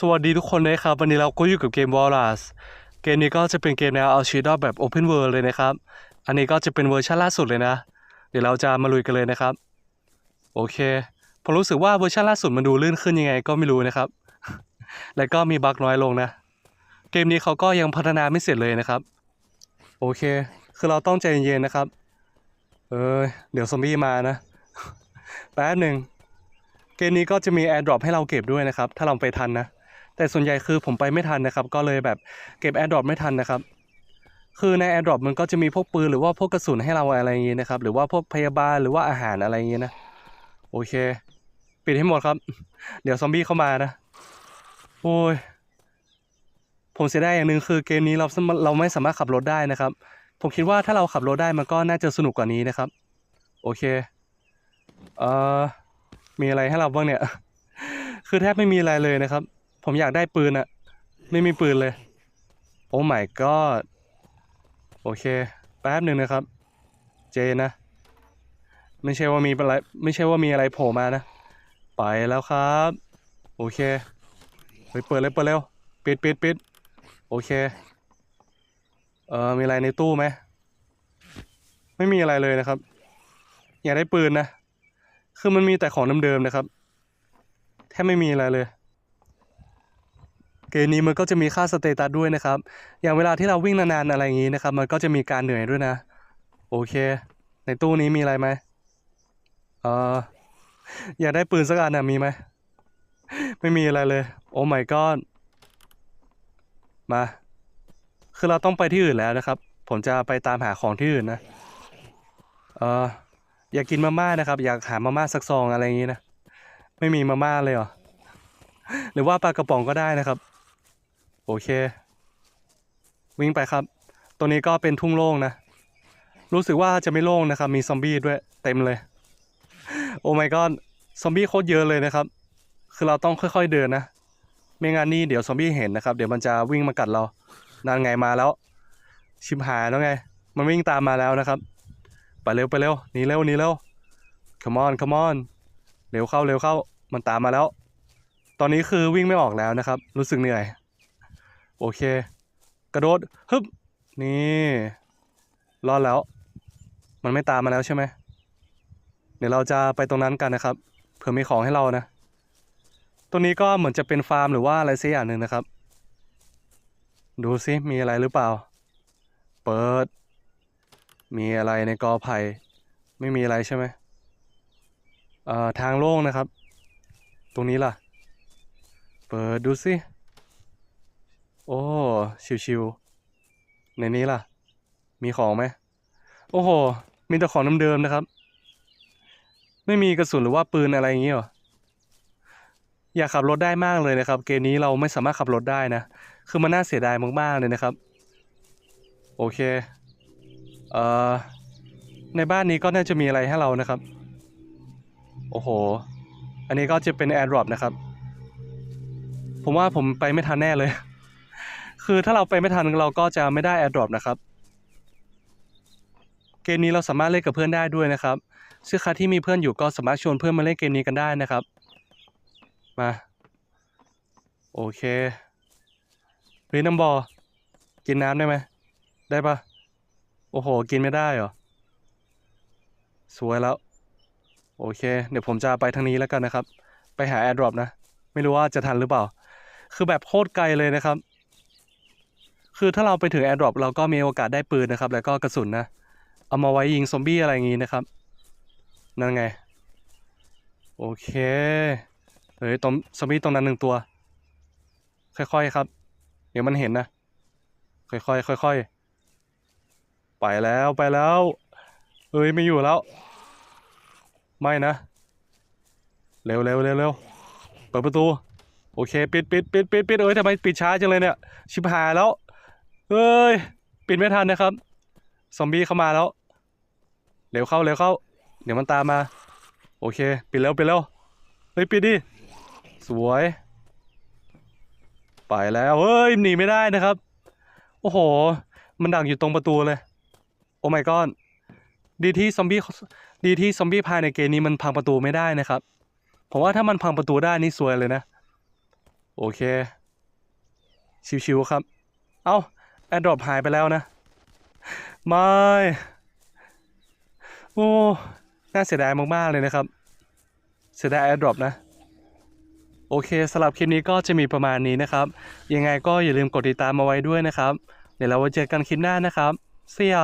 สวัสดีทุกคนนะครับ วันนี้เราก็อยู่กับเกม w a l l a c เกมนี้ก็จะเป็นเกมแนวเอาชีวิตรอดแบบ Open World เลยนะครับ อันนี้ก็จะเป็นเวอร์ชันล่าสุดเลยนะ เดี๋ยวเราจะมาลุยกันเลยนะครับ โอเค ผมรู้สึกว่าเวอร์ชันล่าสุดมันดูลื่นขึ้นยังไงก็ไม่รู้นะครับ แล้วก็มีบั๊กน้อยลงนะ เกมนี้เขาก็ยังพัฒนาไม่เสร็จเลยนะครับ โอเค คือเราต้องใจเย็นๆนะครับ เออเดี๋ยวซอมบี้มานะ แป๊บหนึ่งเกมนี้ก็จะมี AirDrop ให้เราเก็บด้วยนะครับ ถ้าเราไปทันนะ แต่ส่วนใหญ่คือผมไปไม่ทันนะครับ ก็เลยแบบเก็บ AirDrop ไม่ทันนะครับ คือใน AirDrop มันก็จะมีพวกปืนหรือว่าพวกกระสุนให้เราอะไรอย่างงี้นะครับ หรือว่าพวกพยาบาลหรือว่าอาหารอะไรอย่างงี้นะ โอเค ปิดให้หมดครับ เดี๋ยวซอมบี้เข้ามานะ โอ้ย ผมเสียดายอย่างหนึ่งคือเกมนี้เราเราไม่สามารถขับรถได้นะครับ ผมคิดว่าถ้าเราขับรถได้มันก็น่าจะสนุกกว่านี้นะครับ โอเค เอ่อ มีอะไรให้เราบ้างเนี่ย คือแทบไม่มีอะไรเลยนะครับ ผมอยากได้ปืนอะไม่มีปืนเลย โอ้ my god โอเค แป๊บหนึ่งนะครับ เจนะ ไม่ใช่ว่ามีอะไรไม่ใช่ว่ามีอะไรโผล่มานะ ไปแล้วครับ โอเคไปเปิดเลยเปิดเร็วปิดปิดปิดโอเค เอ่อมีอะไรในตู้ไหมไม่มีอะไรเลยนะครับ อยากได้ปืนนะ คือมันมีแต่ของเดิมๆนะครับ แทบไม่มีอะไรเลย กมนี้มันก็จะมีค่าสเตตัสด้วยนะครับ อย่างเวลาที่เราวิ่งนานๆอะไรอย่างนี้นะครับ มันก็จะมีการเหนื่อยด้วยนะ โอเค ในตู้นี้มีอะไรไหมเอ่ออยากได้ปืนสักอันนะมีไหม ไม่มีอะไรเลย โอ้ my god มา คือเราต้องไปที่อื่นแล้วนะครับ ผมจะไปตามหาของที่อื่นนะ เอ่ออยากกินมาม่านะครับ อยากหามาม่าสักซองอะไรอย่างนี้นะ ไม่มีมาม่าเลยเหรอ หรือว่าปลากระป๋องก็ได้นะครับ โอเค วิ่งไปครับ ตัวนี้ก็เป็นทุ่งโล่งนะ รู้สึกว่าจะไม่โล่งนะครับ มีซอมบี้ด้วยเต็มเลย โอ้ my god ซอมบี้โคตรเยอะเลยนะครับ คือเราต้องค่อยๆเดินนะ ไม่งั้นนี่เดี๋ยวซอมบี้เห็นนะครับ เดี๋ยวมันจะวิ่งมากัดเรานั่นไงมาแล้ว ชิบหายแล้วไง มันวิ่งตามมาแล้วนะครับ ไปเร็วไปเร็วหนีเร็วหนีเร็ว come on come on เร็วเข้าเร็วเข้า มันตามมาแล้ว ตอนนี้คือวิ่งไม่ออกแล้วนะครับ รู้สึกเหนื่อย โอเค กระโดดฮึบนี่รอดแล้ว มันไม่ตามมาแล้วใช่ไหมเดี๋ยวเราจะไปตรงนั้นกันนะครับ เผื่อมีของให้เรานะ ตรงนี้ก็เหมือนจะเป็นฟาร์มหรือว่าอะไรสักอย่างหนึ่งนะครับ ดูซิมีอะไรหรือเปล่า เปิด มีอะไรในกอไผ่ไม่มีอะไรใช่ไหมเอ่อทางโล่งนะครับ ตรงนี้ล่ะ เปิดดูสิ โอ้ ชิวๆในนี้ล่ะ มีของไหม โอ้โห มีแต่ของเดิมๆนะครับ ไม่มีกระสุนหรือว่าปืนอะไรอย่างเงี้หรออยากขับรถได้มากเลยนะครับ เกมนี้เราไม่สามารถขับรถได้นะ คือมันน่าเสียดายมากๆเลยนะครับ โอเค เอ่อ ในบ้านนี้ก็น่าจะมีอะไรให้เรานะครับ โอ้โห อันนี้ก็จะเป็น AirDrop นะครับ ผมว่าผมไปไม่ทันแน่เลย คือถ้าเราไปไม่ทันเราก็จะไม่ได้ AirDrop นะครับ เกมนี้เราสามารถเล่นกับเพื่อนได้ด้วยนะครับซึ่งใครที่มีเพื่อนอยู่ก็สามารถชวนเพื่อนมาเล่นเกมนี้กันได้นะครับ มาโอเคเฮ้ยน้ำบอกินน้ำได้ไหมได้ปะโอ้โห กินไม่ได้เหรอ สวยแล้ว โอเค เดี๋ยวผมจะไปทางนี้แล้วกันนะครับ ไปหา AirDrop นะ ไม่รู้ว่าจะทันหรือเปล่า คือแบบโคตรไกลเลยนะครับ คือถ้าเราไปถึง AirDrop เราก็มีโอกาสได้ปืนนะครับ แล้วก็กระสุนนะ เอามาไว้ยิงซอมบี้อะไรอย่างงี้นะครับ นั่นไง โอเคเฮ้ยตรงซอมบี้ตรงนั้นหนึ่งตัว ค่อยๆครับ เดี๋ยวมันเห็นนะ ค่อยๆค่อยๆไปแล้วไปแล้วเฮ้ยไม่อยู่แล้ว ไม่นะ เร็วเร็วเร็วเร็วเปิดประตู โอเค ปิดปิดปิดปิดปิดเอ้ยทำไมปิดช้าจังเลยเนี่ย ชิบหายแล้ว เอ้ย ปิดไม่ทันนะครับ ซอมบี้เข้ามาแล้ว เร็วเข้าเร็วเข้า เดี๋ยวมันตามมา โอเค ปิดแล้วปิดแล้ว เฮ้ย ปิดดิ สวย ไปแล้ว เฮ้ย หนีไม่ได้นะครับ โอ้โห มันดักอยู่ตรงประตูเลย โอ้ my god ดีที่ซอมบี้ ดีที่ซอมบี้ภายในเกมนี้มันพังประตูไม่ได้นะครับ ผมว่าถ้ามันพังประตูได้นี่สวยเลยนะ โอเค ชิวๆครับ เอ้า แอดดรอปหายไปแล้วนะ ไม่ โอ้ น่าเสียดายมากๆเลยนะครับ เสียดายแอดดรอปนะ โอเคสำหรับคลิปนี้ก็จะมีประมาณนี้นะครับ ยังไงก็อย่าลืมกดติดตามมาไว้ด้วยนะครับ เดี๋ยวเราไว้เจอกันคลิปหน้านะครับ เสีย